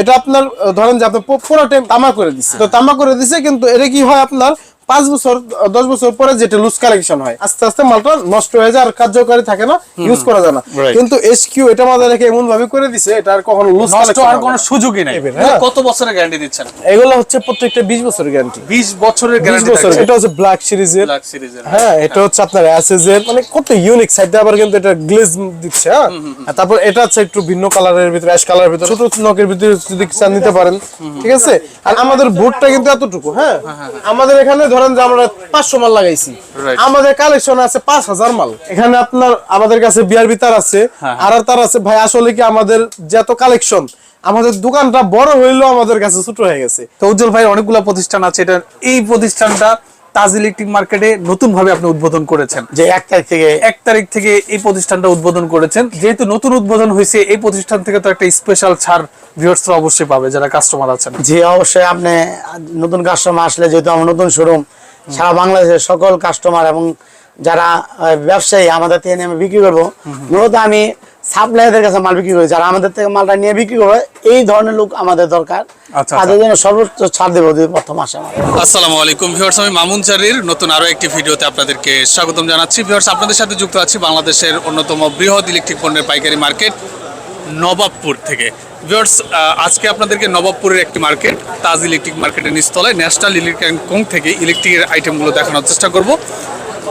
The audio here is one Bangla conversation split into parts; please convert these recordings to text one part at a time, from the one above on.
এটা আপনার ধরেন যে আপনার পুরো টাইম তামা করে দিচ্ছে তো তামা করে দিছে, কিন্তু এটা কি হয় আপনার পাঁচ বছর দশ বছর পরে যেটা লুজ কালেকশন হয় আস্তে আস্তে মালটা নষ্ট হয়ে যায় আর কার্যকারী থাকে না ইউজ করা যায় না। কিন্তু এসকিউ এটা আমাদের রেখে এমন ভাবে করে দিছে এটা আর কখনো লুজ নষ্ট হওয়ার কোনো সুযোগই নাই। হ্যাঁ। কত বছরের গ্যারান্টি দিচ্ছেন? এগুলো হচ্ছে প্রত্যেকটা বিশ বছরের গ্যারান্টি 20 বছরের গ্যারান্টি বছর এটা হচ্ছে ব্ল্যাক সিরিজের ব্ল্যাক সিরিজের হ্যাঁ। এটা হচ্ছে আপনার অ্যাসেস এর মানে কত ইউনিক সাইডটা আবার কিন্তু এটা গ্লেজ দিচ্ছে হ্যাঁ। তারপর এটা হচ্ছে একটু ভিন্ন কালারের ভিতরে অ্যাশ কালারের ভিতরে। ছোট নকের ভিতরে যদি চান নিতে পারেন ঠিক আছে? আর আমাদের বুটটা কিন্তু এতটুকু হ্যাঁ। আমাদের এখানে ধরেন যে আমরা পাঁচশো মাল লাগাইছি। আমাদের কালেকশন আছে পাঁচ হাজার মাল। এখানে আপনার আমাদের কাছে বিআরবি তার আছে হ্যাঁ, আর আর তার আছে ভাই আসলে কি আমাদের যত কালেকশন আমাদের দোকানটা বড় হইলেও আমাদের কাছে ছোট হয়ে গেছে। তো উজ্জ্বল ভাই অনেকগুলো প্রতিষ্ঠান আছে। এটা এই প্রতিষ্ঠানটা তাজ ইলেকট্রিক মার্কেটে নতুন ভাবে আপনি উদ্বোধন করেছেন। যে এক তারিখ থেকে এক তারিখ থেকে এই প্রতিষ্ঠানটা উদ্বোধন করেছেন। যেহেতু নতুন উদ্বোধন হয়েছে এই প্রতিষ্ঠান থেকে তো একটা স্পেশাল ছাড় ভিউয়ার্সরা অবশ্যই পাবে যারা কাস্টমার আছেন। যে অবশ্যই আপনি নতুন কাস্টমার আসলে যেহেতু আমার নতুন শোরুম সারা বাংলাদেশের সকল কাস্টমার এবং যারা ব্যবসায়ী আমাদের থেকে আমি বিক্রি করব মূলত আমি সাপ্লাইয়ারদের কাছে মাল বিক্রি করি যারা আমাদের থেকে মালটা নিয়ে বিক্রি করবে এই ধরনের লোক আমাদের দরকার। আচ্ছা, তাদের জন্য সর্বোচ্চ ছাড় দেবো প্রথম আসে আমার আসসালামু আলাইকুম ভিউয়ার্স আমি মামুন চারির নতুন আরও একটি ভিডিওতে আপনাদেরকে স্বাগতম জানাচ্ছি। ভিউয়ার্স আপনাদের সাথে যুক্ত আছি বাংলাদেশের অন্যতম বৃহৎ ইলেকট্রিক পণ্যের পাইকারি মার্কেট নবাবপুর থেকে। ভিউয়ার্স আজকে আপনাদেরকে নবাবপুরের একটি মার্কেট তাজ ইলেকট্রিক মার্কেটের নিচতলায় ন্যাশনাল ইলেকট্রিক কোং থেকে ইলেকট্রিকের আইটেমগুলো দেখানোর চেষ্টা করব।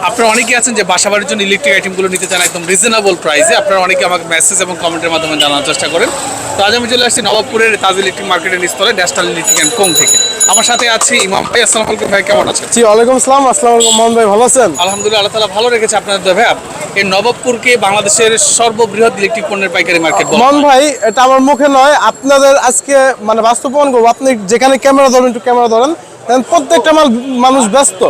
আপনারা অনেকে আছেন যে বাসাবাড়ির জন্য ইলেকট্রিক আইটেমগুলো নিতে চান একদম রিজনেবল প্রাইসে আপনারা অনেকে আমাকে মেসেজ এবং কমেন্টের মাধ্যমে জানানোর চেষ্টা করেন। তো আজ আমি চলে আসছি নবাবপুরের তাজ ইলেকট্রিক মার্কেটের নিচতলায় ন্যাশনাল ইলেকট্রিক অ্যান্ড কোং থেকে। আমার সাথে আছে ইমাম। ভাই আসসালামু আলাইকুম ভাই কেমন আছেন? জি ওয়ালাইকুম আসসালাম। আসসালামু আলাইকুম মোহন ভাই ভালো আছেন? আলহামদুলিল্লাহ আল্লাহ তালা ভালো রেখেছে আপনাদের ভাই এই নবাবপুরকে বাংলাদেশের সর্ববৃহৎ ইলেকট্রিক পণ্যের পাইকারি মার্কেট মন ভাই এটা আমার মুখে নয়। আপনাদের আজকে মানে বাস্তব প্রমাণ করব। আপনি যেখানে ক্যামেরা ধরেন একটু ক্যামেরা ধরেন প্রত্যেকটা মাল মানুষ ব্যস্ত.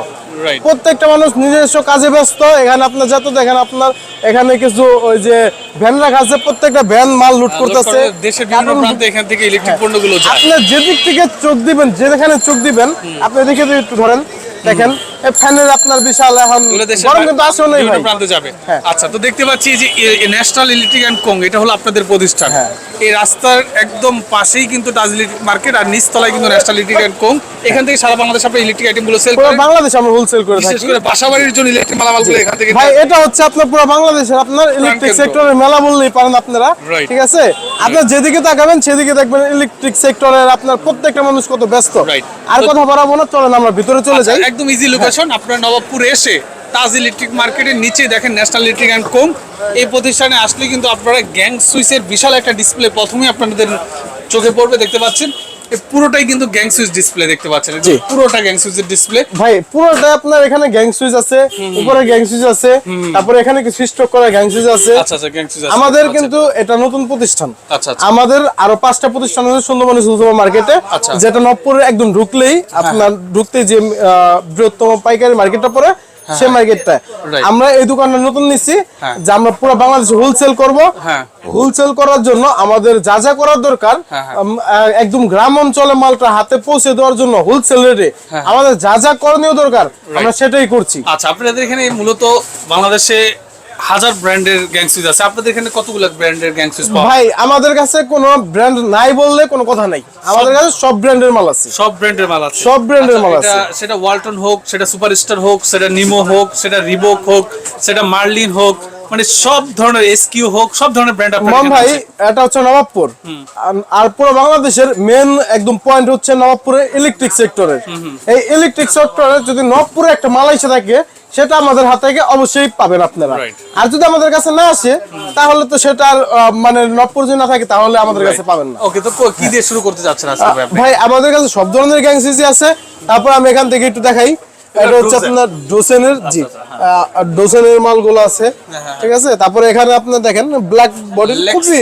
প্রত্যেকটা মানুষ নিজস্ব কাজে ব্যস্ত। এখানে আপনার যত দেখেন আপনার এখানে কিছু ওই যে ভ্যান রাখা আছে প্রত্যেকটা ভ্যান মাল লুট করতেছে। দেশের বিভিন্ন প্রান্তে এখান থেকে ইলেকট্রিক পণ্যগুলো যায়। আপনি যেদিক থেকে চোখ দিবেন যেখানে চোখ দিবেন আপনি এদিকে যদি একটু ধরেন দেখেন ফ্যানের আপনার বিশাল এখন গরম কিন্তু আসেও নেই ভাই প্রান্তে যাবে। হ্যাঁ। আচ্ছা তো দেখতে পাচ্ছি যে ন্যাশনাল ইলেকট্রিক অ্যান্ড কোং এটা হলো আপনাদের প্রতিষ্ঠান। হ্যাঁ। এই রাস্তার একদম পাশেই কিন্তু তাজ মার্কেট আর নিচতলায় কিন্তু ন্যাশনাল ইলেকট্রিক অ্যান্ড কোং এখান থেকে সারা বাংলাদেশ আপনি ইলেকট্রিক আইটেমগুলো সেল করেন। বাংলাদেশ আমরা হোলসেল করে বিশেষ করে বাসাবাড়ির জন্য ইলেকট্রিক মালামালগুলো এখান থেকে ভাই এটা হচ্ছে আপনার পুরো বাংলাদেশের আপনার ইলেকট্রিক। সেক্টরের মেলা বললেই পারেন আপনারা। ঠিক আছে? আপনার যেদিকে তাকাবেন সেদিকে দেখবেন ইলেকট্রিক সেক্টরের আপনার প্রত্যেকটা মানুষ কত ব্যস্ত। আর কথা বাড়াবো না চলেন আমরা ভিতরে চলে যাই। একদম ইজি লোকেশন আপনার নবাবপুরে এসে তাজ ইলেকট্রিক মার্কেটের নিচে দেখেন ন্যাশনাল ইলেকট্রিক অ্যান্ড কোং এই প্রতিষ্ঠানে আসলে কিন্তু আপনারা গ্যাং সুইচের বিশাল একটা ডিসপ্লে প্রথমেই আপনাদের চোখে পড়বে, দেখতে পাচ্ছেন। পুরোটাই কিন্তু গ্যাং সুইচ ডিসপ্লে দেখতে পাচ্ছেন। পুরোটা গ্যাং সুইচের ডিসপ্লে ভাই পুরোটা আপনার এখানে গ্যাং সুইচ আছে উপরে গ্যাং সুইচ আছে তারপরে এখানে কিছু স্টক করা গ্যাং সুইচ আছে। আচ্ছা আচ্ছা গ্যাং সুইচ আমাদের কিন্তু এটা নতুন প্রতিষ্ঠান। আচ্ছা আচ্ছা। আমাদের আরও পাঁচটা প্রতিষ্ঠান আছে সুন্দরবন সুন্দর মার্কেটে। আচ্ছা। যেটা নবপুরে একদম ঢুকলেই আপনার ঢুকতে যে বৃহত্তম পাইকারি মার্কেটটা পড়ে সেই মার্কেটটা আমরা এই দোকানটা নতুন নিচ্ছি হ্যাঁ। যে আমরা পুরো বাংলাদেশে হোলসেল করব হ্যাঁ। হোলসেল করার জন্য আমাদের যা যা করার দরকার হ্যাঁ, হ্যাঁ। একদম গ্রাম অঞ্চলে মালটা হাতে পৌঁছে দেওয়ার জন্য হোলসেল রেটে হ্যাঁ। আমাদের যা যা করণীয় দরকার আমরা সেটাই করছি আচ্ছা আপনাদের এখানে মূলত বাংলাদেশে হাজার ব্র্যান্ডের গ্যাং সুইচ আছে। আপনাদের এখানে কতগুলো ব্র্যান্ডের গ্যাং সুইচ পাওয়া ভাই আমাদের কাছে কোনো ব্র্যান্ড নাই বললে কোনো কথা নাই। আমাদের কাছে সব ব্র্যান্ডের মাল আছে। সব ব্র্যান্ডের মাল আছে। সব brand-এর আচ্ছা, মাল আছে। সেটা ওয়ালটন হোক সেটা সুপারস্টার হোক সেটা নিমো হোক সেটা রিবক হোক সেটা মার্লিন হোক মানে সব ধরনের এসকিউ হোক সব ধরনের ব্র্যান্ড আপনার মাম ভাই এটা হচ্ছে নবাবপুর। আর- পুরো বাংলাদেশের মেন একদম পয়েন্ট হচ্ছে নবাবপুরের ইলেকট্রিক সেক্টরের এই ইলেকট্রিক সেক্টরে যদি নবাবপুরে একটা মাল এসে থাকে সেটা আমাদের হাত থেকে অবশ্যই পাবেন আপনারা। আর যদি আমাদের কাছে না আসে তাহলে তো সেটা আর, মানে নবপুর যদি না থাকে তাহলে আমাদের কাছে পাবেন না। ওকে তো কি দিয়ে শুরু করতে যাচ্ছেন আজকে ভাই আমাদের কাছে সব ধরনের গ্যাং সিসি আছে। তারপর আমি এখান থেকে একটু দেখাই। এটা হচ্ছে আপনার ডোসেনের জি। ডোসেনের মালগুলো আছে ঠিক আছে? তারপরে এখানে আপনার দেখেন ব্ল্যাক বডি খুবই।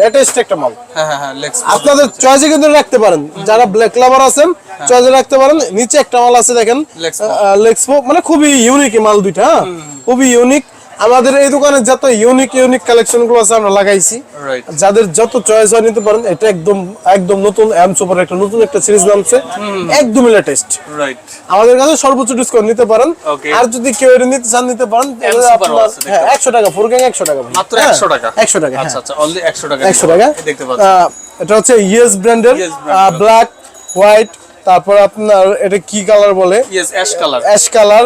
লেটেস্ট একটা মাল। হ্যাঁ হ্যাঁ হ্যাঁ লেক্স আপনাদের চয়েসে কিন্তু রাখতে পারেন। যারা ব্ল্যাক লাভার আছেন চয়েসে রাখতে পারেন। নিচে একটা মাল আছে দেখেন। লেক্সপো মানে খুবই ইউনিক মাল দুইটা হ্যাঁ? খুবই ইউনিক আমাদের এই দোকানে যত ইউনিক ইউনিক কালেকশনগুলো আছে আমরা লাগাইছি। যাদের যত চয়েস হয় নিতে পারেন এটা একদম একদম নতুন এম সুপার একটা নতুন একটা সিরিজ নামছে একদমই লেটেস্ট রাইট আমাদের কাছে সর্বোচ্চ ডিসকাউন্ট নিতে পারেন। আর যদি কেউ এটা নিতে চান নিতে পারেন হ্যাঁ একশো টাকা ফোর গ্যাং একশো টাকা। মাত্র হ্যাঁ, 100 টাকা। একশো টাকা আচ্ছা আচ্ছা অনলি 100 টাকা একশো টাকা। দেখতে পাচ্ছেন। এটা হচ্ছে ইয়েস ব্র্যান্ডের। ব্ল্যাক হোয়াইট তারপর আপনার এটা কি কালার বলে? Yes ash colour ash colour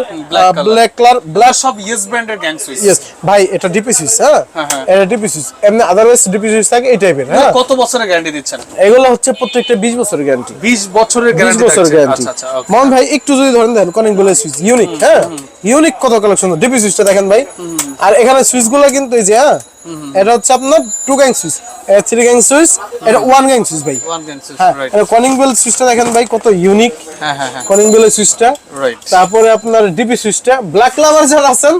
black colour black সব ইয়েস ব্র্যান্ডের গ্যাং সুইচ ইয়েস ভাই এটা ডিপি সুইচ হ্যাঁ? হ্যাঁ, হ্যাঁ। এটা ডিপি সুইচ এমনি আদারওয়াইজ ডিপি সুইচ থাকে এই টাইপের হ্যাঁ? কত বছরের গ্যারান্টি দিচ্ছেন? এগুলো হচ্ছে প্রত্যেকটা বিশ বছরের গ্যারান্টি 20 বছরের গ্যারান্টি বছর গ্যারান্টি আচ্ছা আচ্ছা. মোহন ভাই একটু যদি ধরেন দেন কনিক বলে সুইচ ইউনিক হ্যাঁ? ইউনিক কত কালেকশন ডিপি সুইচটা দেখেন ভাই। আর এখানে সুইচগুলো কিন্তু এই যে হ্যাঁ? এটা হচ্ছে আপনার টু গ্যাং সুইচ এটা থ্রি গ্যাং সুইচ এটা ওয়ান গ্যাং সুইচ ভাই। হ্যাঁ কনিং বেল সুইচটা দেখেন ভাই কত ইউনিক হ্যাঁ হ্যাঁ হ্যাঁ। কনিং বেলের সুইচটা তারপরে আপনার ডিপি সুইচটা ব্ল্যাক লাভার যারা আছেন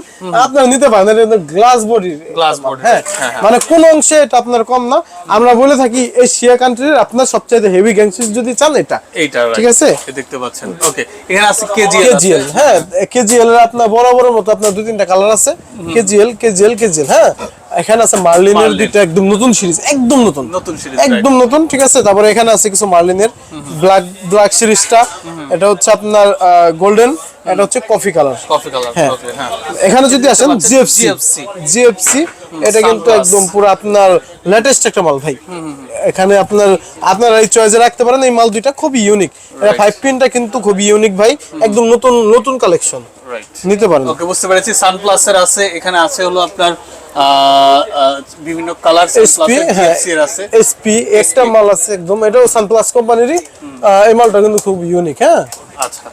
আপনারা নিতে পারেন এটা গ্লাস বডি Glass body, হ্যাঁ হ্যাঁ, হ্যাঁ। মানে কোন অংশে এটা আপনার কম না। আমরা বলে থাকি এশিয়া কান্ট্রির আপনার সবচেয়ে হেভি গ্যাং সুইচ যদি চান এটা। এইটা ঠিক আছে? দেখতে পাচ্ছেন। ওকে এখানে আছে কেজিএল কেজিএল হ্যাঁ কেজিএল এর আপনার বড় বড় মতো আপনার দুই তিনটা কালার আছে। কেজিএল কেজিএল কেজিএল হ্যাঁ। এখানে আছে মার্লিনের মার্লিন। দুইটা একদম নতুন সিরিজ একদম নতুন। নতুন series, একদম নতুন ঠিক আছে? তারপরে এখানে আছে কিছু মার্লিনের ব্ল্যাক ব্ল্যাক সিরিজটা। এটা হচ্ছে আপনার গোল্ডেন এটা হচ্ছে কফি কালার কফি কালার হ্যাঁ। এখানে যদি আসেন জিএফসি জিএফসি এটা কিন্তু একদম পুরো আপনার লেটেস্ট একটা মাল ভাই। এখানে আপনার আপনার এই চয়েসে রাখতে পারেন এই মাল দুইটা খুবই ইউনিক এটা ফাইভ পিনটা কিন্তু খুবই ইউনিক ভাই। একদম নতুন নতুন কালেকশন নিতে পারেন। ওকে বুঝতে পেরেছি। সানপ্লাসের আছে এখানে আছে হলো আপনার বিভিন্ন কালার এসপি হ্যাঁ আছে। এসপি একটা মাল আছে একদম। এটাও সানপ্লাস কোম্পানিরই এই মালটা কিন্তু খুব ইউনিক হ্যাঁ? আচ্ছা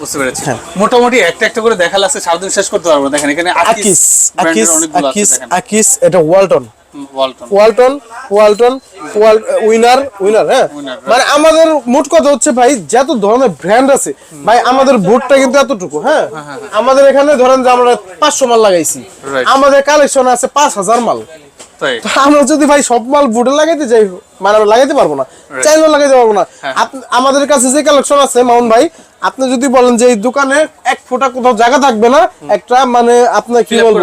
বুঝতে পেরেছি। মোটামুটি একটা একটা করে দেখালে আছে সারাদিন শেষ করতে পারব। দেখেন এখানে আকিস আকিস আকিস এটা ওয়ালটন ওয়ালটন। ওয়ালটন উইনার উইনার হ্যাঁ? মানে আমাদের মোট কথা হচ্ছে ভাই যত ধরনের ব্র্যান্ড আছে ভাই আমাদের বুটটা কিন্তু এতটুকু হ্যাঁ? আমাদের এখানে ধরেন যে আমরা পাঁচশো মাল লাগাইছি আমাদের কালেকশন আছে পাঁচ হাজার মাল। আমরা যদি ভাই সব মাল বুটে লাগাইতে যাই মানে আমরা লাগাইতে পারব না। চাইলেও লাগাইতে পারব না। হ্যাঁ। আমাদের কাছে যে কালেকশন আছে মামুন ভাই আপনি যদি বলেন যে এই দোকানে এক ফোঁটা কোথাও জায়গা থাকবে না একটা মানে আপনার কি বলব?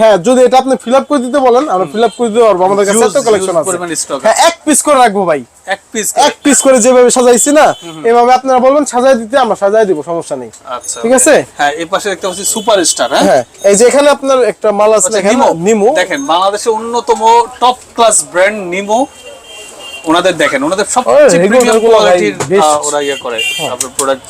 হ্যাঁ যদি এটা আপনি ফিল আপ করে দিতে বলেন আমরা ফিল আপ করে দিতে পারব। আমাদের কাছে এত কালেকশন আছে। হ্যাঁ এক পিস করে রাখব ভাই। এক পিস এক পিস করে যেভাবে সাজাইছি না এভাবে আপনারা বলবেন সাজাই দিতে আমরা সাজাই দিব সমস্যা নেই। আচ্ছা ঠিক আছে? হ্যাঁ এই পাশে দেখতে পাচ্ছি সুপার স্টার হ্যাঁ এই যে এখানে আপনার একটা মাল আছে আচ্ছা, এখানে নিমো নিমো দেখেন বাংলাদেশের অন্যতম টপ ক্লাস ব্র্যান্ড নিমো ওনাদের দেখেন ওনাদের সবচেয়ে প্রিমিয়াম কোয়ালিটির ওরা ইয়ে করে। আপনার প্রোডাক্ট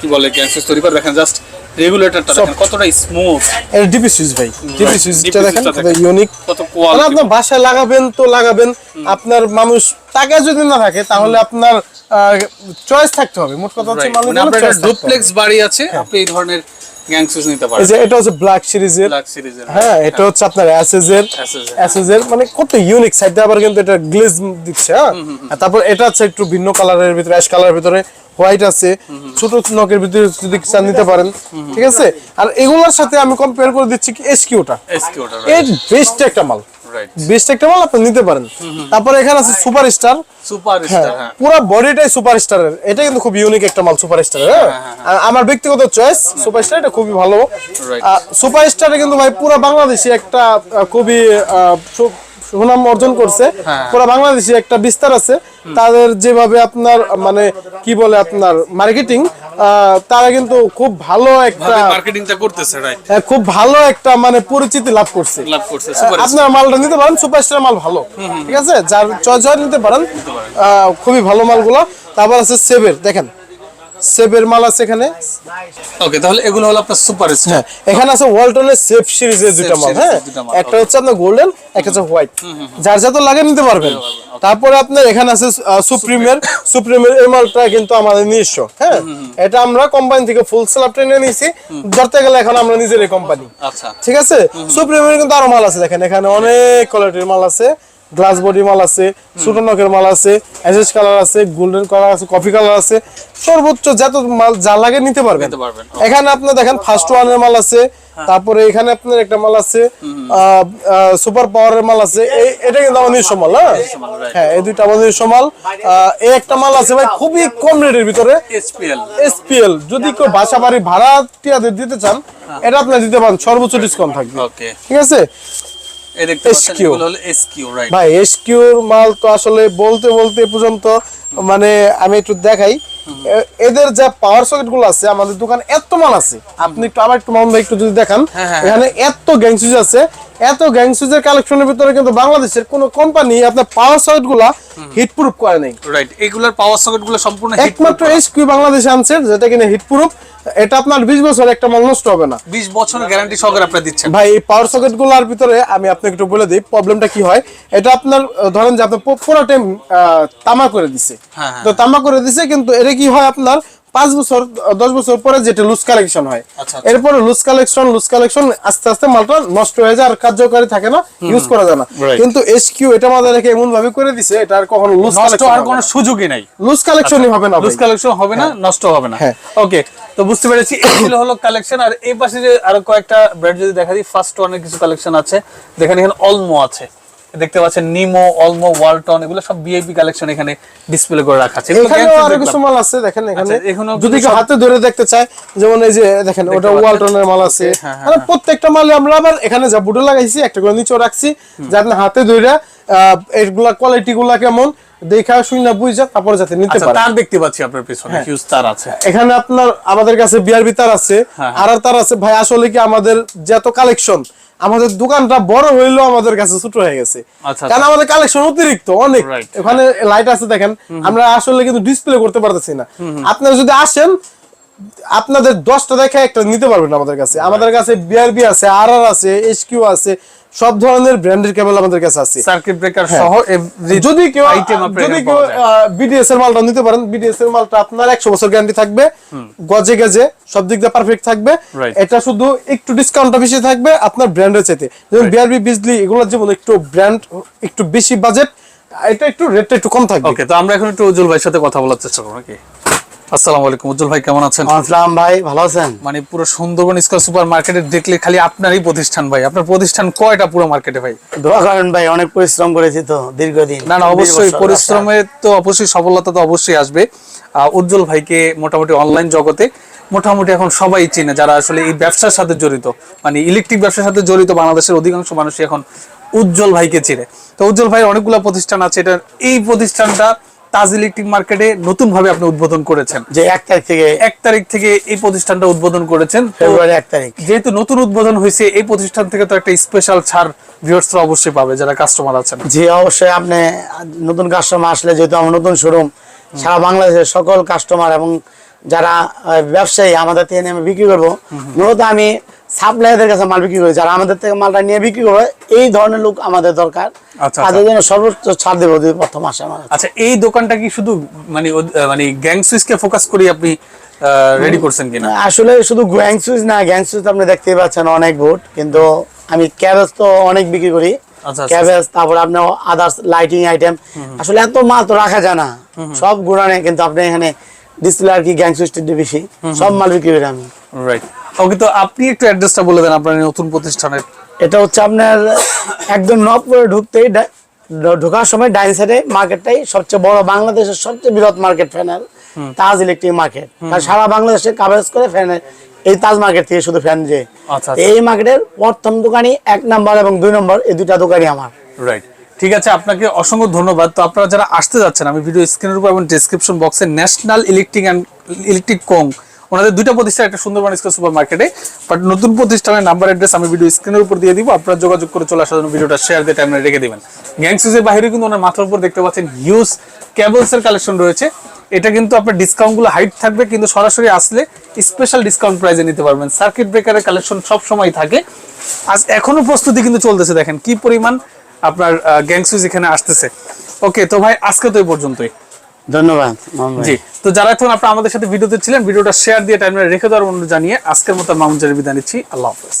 কি বলে গ্যাংসেস তৈরি করে। দেখেন জাস্ট রেগুলেটরটা দেখেন কতটা স্মুথ এটা ডিপি সুইচ ভাই। ডিপি সুইচটা দেখেন কত ইউনিক কত মানে কোয়ালিটি আপনার বাসায় লাগাবেন তো লাগাবেন আপনার মানুষ টাকা যদি না থাকে তাহলে আপনার চয়েস থাকতে হবে। মোট কথা হচ্ছে মানে। ডুপ্লেক্স বাড়ি আছে আপনি এই ধরনের গ্যাংসেস নিতে পারেন যে এটা হচ্ছে ব্ল্যাক সিরিজের ব্ল্যাক সিরিজের হ্যাঁ এটা হচ্ছে আপনার অ্যাসেস এর। Aces এর, মানে কত ইউনিক সাইডে আবার কিন্তু এটা গ্লেজ দিচ্ছে হ্যাঁ? আর তারপর এটা আছে একটু ভিন্ন কালারের ভিতরে অ্যাশ কালারের ভিতরে হোয়াইট আছে। ছোট নকের ভিতরে যদি চান নিতে পারেন ঠিক আছে? আর এগুলোর সাথে আমি কম্পেয়ার করে দিচ্ছি কি এসকিউটা এসকে ওটা এর বেস্ট একটা মাল। বেস্ট একটা মাল আপনি নিতে পারেন। তারপরে এখানে আছে সুপার স্টার সুপার হ্যাঁ স্টার হ্যাঁ। পুরো বডিটাই সুপার স্টারের এটা কিন্তু খুব ইউনিক একটা মাল সুপার স্টারের হ্যাঁ আমার ব্যক্তিগত চয়েস সুপার স্টার এটা খুবই ভালো. সুপার স্টারে কিন্তু ভাই পুরো বাংলাদেশি একটা খুবই সুনাম অর্জন করছে। হ্যাঁ। পুরো বাংলাদেশি একটা বিস্তার আছে। তাদের যেভাবে আপনার মানে কি বলে আপনার মার্কেটিং তারা কিন্তু খুব ভালো একটা মার্কেটিংটা করতেছে রাইট খুব ভালো একটা মানে পরিচিতি লাভ করছে। লাভ করছে আপনার মালটা নিতে পারেন সুপারস্টার মাল ভালো। ঠিক আছে? যার চয়েস হয় নিতে পারেন। আহ, খুবই ভালো মালগুলো। তারপর আছে সেবের দেখেন। সেবের মাল আছে এখানে। ওকে তাহলে এগুলো হলো আপনার সুপার হ্যাঁ এখানে আছে ওয়ালটনের সেফ সিরিজের দুটো মাল হ্যাঁ? একটা হচ্ছে আপনার গোল্ডেন একটা হচ্ছে হোয়াইট যার যত লাগে নিতে পারবেন। তারপরে আপনার এখানে আছে সুপ্রিমের সুপ্রিমের এই মালটা কিন্তু আমাদের নিজস্ব হ্যাঁ? এটা আমরা কোম্পানি থেকে ফুল স্ল্যাব ট্রেনে নিয়েছি। ধরতে গেলে এখন আমরা নিজেরই কোম্পানি আচ্ছা। ঠিক আছে? সুপ্রিমের কিন্তু আরও মাল আছে দেখেন এখানে অনেক কোয়ালিটির মাল আছে। গ্লাস বডি মাল আছে ছোট নখের মাল আছে অ্যাশেজ কালার আছে গোল্ডেন কালার আছে কফি কালার আছে সর্বোচ্চ যত মাল যা লাগে নিতে পারবেন। নিতে পারবেন। এখানে আপনার দেখেন ফার্স্ট ওয়ানের মাল আছে তারপরে এখানে আপনার একটা মাল আছে সুপার পাওয়ারের মাল আছে এই- এটা কিন্তু আমাদের নিজস্ব মাল হ্যাঁ? হ্যাঁ এই দুইটা আমাদের নিজস্ব মাল। আহ, এই একটা মাল আছে ভাই খুবই কম রেটের ভিতরে। এসপিএল এসপিএল যদি কেউ বাসা বাড়ি ভাড়া দিতে চান এটা আপনি দিতে পারেন সর্বোচ্চ ডিসকাউন্ট থাকবে। ঠিক আছে? এই দেখতে পাচ্ছেন এগুলো হলো এসকিউ রাইট ভাই এসকিউর মাল তো আসলে বলতে বলতে পর্যন্ত মানে আমি একটু দেখাই। এদের যা পাওয়ার সকেটগুলো আছে আমাদের দোকান এত মাল আছে। আপনি একটু আমার একটু মন ভাই একটু যদি দেখান হ্যাঁ, হ্যাঁ, এখানে এত গ্যাং সুইচ আছে এত গ্যাং সুইচের কালেকশনের ভিতরে কিন্তু বাংলাদেশের কোনো কোম্পানি আপনার পাওয়ার সকেটগুলা হিট প্রুফ করে নাই। রাইট এগুলোর পাওয়ার সকেটগুলো সম্পূর্ণ একমাত্র এসকিউ বাংলাদেশে আনছে যেটা কিনা হিট প্রুফ এটা আপনার বিশ বছর একটা মাল নষ্ট হবে না। 20 বছরের গ্যারান্টি সহকারে আপনারা দিচ্ছেন। ভাই এই পাওয়ার সকেটগুলার ভিতরে আমি আপনাকে একটু বলে দিই প্রবলেমটা কি হয় এটা আপনার ধরেন যে আপনার পু- পুরো টাইম তামা করে দিছে। হ্যাঁ, হ্যাঁ। তো তামা করে দিছে কিন্তু এটা কি হয় আপনার পাঁচ বছর দশ বছর পরে যেটা লুজ কালেকশন হয়। আচ্ছা, আচ্ছা। এরপরে লুজ কালেকশন লুজ কালেকশন আস্তে আস্তে মালটা নষ্ট হয়ে যায় আর কার্যকারী থাকে না ইউজ করা যায় না। কিন্তু এস কিউ এটা মাথায় রেখে এমন ভাবে করে দিছে এটা আর কখনো লুজ নষ্ট কালেকশন হওয়ার কোনো সুযোগই নাই। লুজ কালেকশনই হবে না লুজ কালেকশন হবে না নষ্ট হবে না। হ্যাঁ। ওকে তো বুঝতে পেরেছি এই ছিল হলো কালেকশন আর এই পাশে যে আরও কয়েকটা ব্র্যান্ড যদি দেখা দিই ফার্স্ট ওয়ানের কিছু কালেকশন আছে দেখেন এখানে অলমো আছে। দেখতে পাচ্ছেন নিমো অলমো ওয়ালটন এগুলো সব ভিআইপি কালেকশন এখানে ডিসপ্লে করে রাখা আছে। গ্যাংস্টার আরও কিছু মাল আছে দেখেন এখানে। আচ্ছা, যদি কেউ হাতে ধরে দেখতে চায় যেমন এই যে দেখেন ওটা ওয়ালটনের মাল আছে। মানে প্রত্যেকটা মালে আমরা আবার এখানে যা বুটো লাগাইছি একটা করে নিচেও রাখছি যে আপনি হাতে ধরে এগুলা কোয়ালিটি গুলা কেমন দেখা শুনে বুঝা তারপরে যাতে নিতে আচ্ছা পারে তার দেখতে পাচ্ছি আপনার পিছনে হিউজ তার আছে। এখানে আপনার আমাদের কাছে বিআরবি তার আছে আর তার আছে ভাই আসলে কি আমাদের যত কালেকশন আমাদের দোকানটা বড় হইল আমাদের কাছে ছোট হয়ে গেছে। আচ্ছা, কারণ আমাদের কালেকশন অতিরিক্ত অনেক। এখানে ওখানে লাইট আছে দেখেন আমরা আসলে কিন্তু ডিসপ্লে করতে পারতেছি না। আপনারা যদি আসেন আপনাদের দশটা দেখে একটা নিতে পারবেন আমাদের কাছে। আমাদের কাছে বিআরবি আছে আর আর আছে এইচকিউ আছে সব ধরনের ব্র্যান্ডের কেবল আমাদের কাছে আছে। সার্কিট ব্রেকার হ্যাঁ। সহ যদি কেউ যদি কেউ বিডিএস এর মালটা নিতে পারেন বিডিএস এর মালটা আপনার একশো বছর গ্যারান্টি থাকবে। গজে গজে সব দিক দিয়ে পারফেক্ট থাকবে। এটা শুধু একটু ডিসকাউন্টটা বেশি থাকবে আপনার ব্র্যান্ডের চাইতে। যেমন বিআরবি বিজলি এগুলোর যেমন একটু ব্র্যান্ড একটু বেশি বাজেট এটা একটু রেটটা একটু কম থাকবে। ওকে তো আমরা এখন একটু উজ্জ্বল ভাইয়ের সাথে কথা বলার চেষ্টা করব নাকি? আসসালামু আলাইকুম। উজ্জ্বল ভাই কেমন আছেন? আসসালাম ভাই ভালো আছেন? মানে পুরো সুন্দরবন স্কয়ার সুপার মার্কেটে দেখলে খালি আপনারই প্রতিষ্ঠান ভাই। আপনার প্রতিষ্ঠান কয়টা পুরো মার্কেটে ভাই? দোয়া করেন ভাই অনেক পরিশ্রম করেছি তো দীর্ঘদিন। না না অবশ্যই পরিশ্রমে তো অবশ্যই সফলতা তো অবশ্যই আসবে। উজ্জ্বল ভাইকে মোটামুটি অনলাইন জগতে মোটামুটি এখন সবাই চেনে যারা আসলে এই ব্যবসার সাথে জড়িত। মানে ইলেকট্রিক ব্যবসার সাথে জড়িত বাংলাদেশের অধিকাংশ মানুষই এখন উজ্জ্বল ভাইকে চিনে। তো উজ্জ্বল ভাই অনেকগুলো প্রতিষ্ঠান আছে। এটা এই প্রতিষ্ঠানটা তাজ ইলেকট্রিক মার্কেটে নতুন ভাবে আপনি উদ্বোধন করেছেন। যে এক তারিখ থেকে এক তারিখ থেকে এই প্রতিষ্ঠানটা উদ্বোধন করেছেন। ফেব্রুয়ারি এক তারিখ। যেহেতু নতুন উদ্বোধন হয়েছে এই প্রতিষ্ঠান থেকে তো একটা স্পেশাল ছাড় ভিউয়ার্সরা অবশ্যই পাবে যারা কাস্টমার আছেন। জি অবশ্যই আপনি নতুন কাস্টমার আসলে যেহেতু আমার নতুন শোরুম সারা বাংলাদেশের সকল কাস্টমার এবং যারা ব্যবসায়ী আমাদের থেকে আমি বিক্রি করব মূলত আমি সাপ্লাইয়ারদের কাছে মাল বিক্রি করি। যারা আমাদের থেকে মালটা নিয়ে বিক্রি করবে এই ধরনের লোক আমাদের দরকার। আচ্ছা, তাদের জন্য সর্বোচ্চ ছাড় দেবো প্রথম আমার আচ্ছা এই দোকানটা কি শুধু মানে মানে গ্যাং সুইচকে ফোকাস করে আপনি রেডি করছেন কিনা? আসলে শুধু গ্যাং সুইচ না গ্যাং সুইচ আপনি দেখতেই পাচ্ছেন অনেক ভোট কিন্তু আমি ক্যাবেজ তো অনেক বিক্রি করি। আচ্ছা, আচ্ছা। ক্যাবেজ তারপর আপনার আদার্স লাইটিং আইটেম আসলে এত মাল তো রাখা যায় না। সব গুড়ানে কিন্তু আপনি এখানে ডিসপ্লে আর কি বেশি সব মাল বিক্রি করি আমি। রাইট ওকে তো আপনি একটু অ্যাড্রেসটা বলে দেন আপনার নতুন প্রতিষ্ঠানের। এটা হচ্ছে আপনার একদম নব করে ঢুকতেই ঢোকার সময় ডাইন সাইডে মার্কেটটাই সবচেয়ে বড় বাংলাদেশের সবচেয়ে বৃহৎ মার্কেট ফ্যানের তাজ ইলেকট্রিক মার্কেট। কারণ সারা বাংলাদেশে কাভারেজ করে ফ্যানের এই তাজ মার্কেট থেকে শুধু ফ্যান যে। আচ্ছা, আচ্ছা। এই মার্কেটের প্রথম দোকানই এক নাম্বার এবং দুই নম্বর এই দুটা দোকানই আমার। রাইট ঠিক আছে, আপনাকে অসংখ্য ধন্যবাদ। তো আপনারা যারা আসতে যাচ্ছেন, আমি ভিডিও স্ক্রিনের উপর এবং ডেসক্রিপশন বক্সে ন্যাশনাল ইলেকট্রিক অ্যান্ড ইলেকট্রিক কং ওনাদের দুইটা প্রতিষ্ঠান, একটা সুন্দরবন স্কোয়ার সুপার মার্কেটে বাট নতুন প্রতিষ্ঠানের নাম্বার অ্যাড্রেস আমি ভিডিও স্ক্রিনের উপর দিয়ে দিব। আপনারা যোগাযোগ করে চলে আসার জন্য ভিডিওটা শেয়ার দিয়ে টাইমে রেখে দিবেন। গ্যাংসুজের বাইরে কিন্তু ওনার মাথার উপর দেখতে পাচ্ছেন হিউজ কেবলসের কালেকশন রয়েছে। এটা কিন্তু আপনার ডিসকাউন্টগুলো হাইট থাকবে, কিন্তু সরাসরি আসলে স্পেশাল ডিসকাউন্ট প্রাইজে নিতে পারবেন। সার্কিট ব্রেকারের কালেকশন সব সময় থাকে। আজ এখনও প্রস্তুতি কিন্তু চলতেছে, দেখেন কি পরিমাণ আপনার গ্যাংসুজ এখানে আসতেছে। ওকে তো ভাই আজকে তো এই পর্যন্তই। ধন্যবাদ জি তো যারা এখন আপনারা আমাদের সাথে ভিডিওতে ছিলেন ভিডিওটা শেয়ার দিয়ে টাইমে রেখে দেওয়ার অনুরোধ জানিয়ে আজকের মতো মামুন জারি বিদায় নিচ্ছি। আল্লাহ হাফেজ।